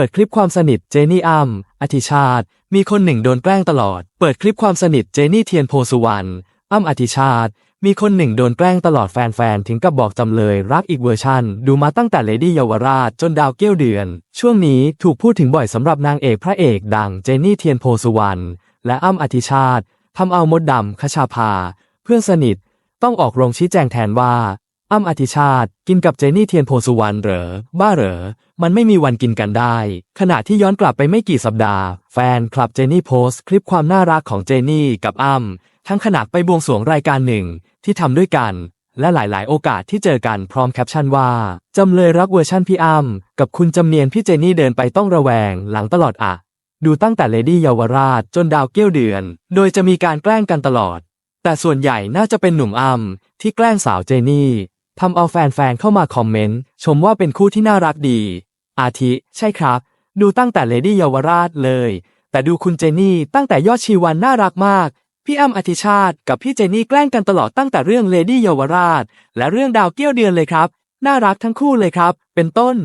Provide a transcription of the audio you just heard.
ปิดคลิปความสนิทเจนี่อ้ำอธิชาติ มีคนหนึ่งโดนแกล้งตลอด เปิดคลิปความสนิทเจนี่เทียนโพสุวรรณอ้ำอธิชาติ มีคนหนึ่งโดนแกล้งตลอดแฟนๆ ถึงกับบอกจำเลยรักอีกเวอร์ชัน ดูมาตั้งแต่เลดี้เยาวราชจนดาวเกี้ยวเดือน ช่วงนี้ถูกพูดถึงบ่อยสำหรับนางเอกพระเอกดังเจนี่เทียนโพสุวรรณและอ้ำอธิชาติทำเอามดดำคชาภา เพื่อนสนิท ต้องออกโรงชี้แจงแทนว่า อ้ำอธิชาติ กินกับเจนี่เทียนโพสุวรรณเหรอ บ้าเหรอ มันไม่มีวันกินกันได้ ขณะที่ย้อนกลับไปไม่กี่สัปดาห์ แฟนคลับเจนี่โพสต์คลิปความน่ารักของเจนี่กับอ้ำทั้งขณะไปบวงสรวงรายการหนึ่งที่ทำด้วยกัน และหลาย ๆ โอกาสที่เจอกันพร้อมแคปชั่นว่าจำเลยรักเวอร์ชั่นพี่อ้ำกับคุณจำเนียนพี่เจนี่เดินไปต้องระแวงหลังตลอดอะดูตั้งแต่เลดี้เยาวราชจนดาวเกี้ยวเดือน โดยจะมีการแกล้งกันตลอด แต่ส่วนใหญ่น่าจะเป็นหนุ่มอ้ำที่แกล้งสาวเจนี่ ทำเอาแฟนๆเข้ามาคอมเมนต์ ชมว่าเป็นคู่ที่น่ารักดี อาทิ ใช่ครับ ดูตั้งแต่เลดี้เยาวราชเลย แต่ดูคุณเจนี่ตั้งแต่ยอดชีวันน่ารักมาก พี่อ้ำอธิชาติ กับพี่เจนี่แกล้งกันตลอดตั้งแต่เรื่องเลดี้เยาวราช และเรื่องดาวเกี้ยวเดือนเลยครับ น่ารักทั้งคู่เลยครับ เป็นต้น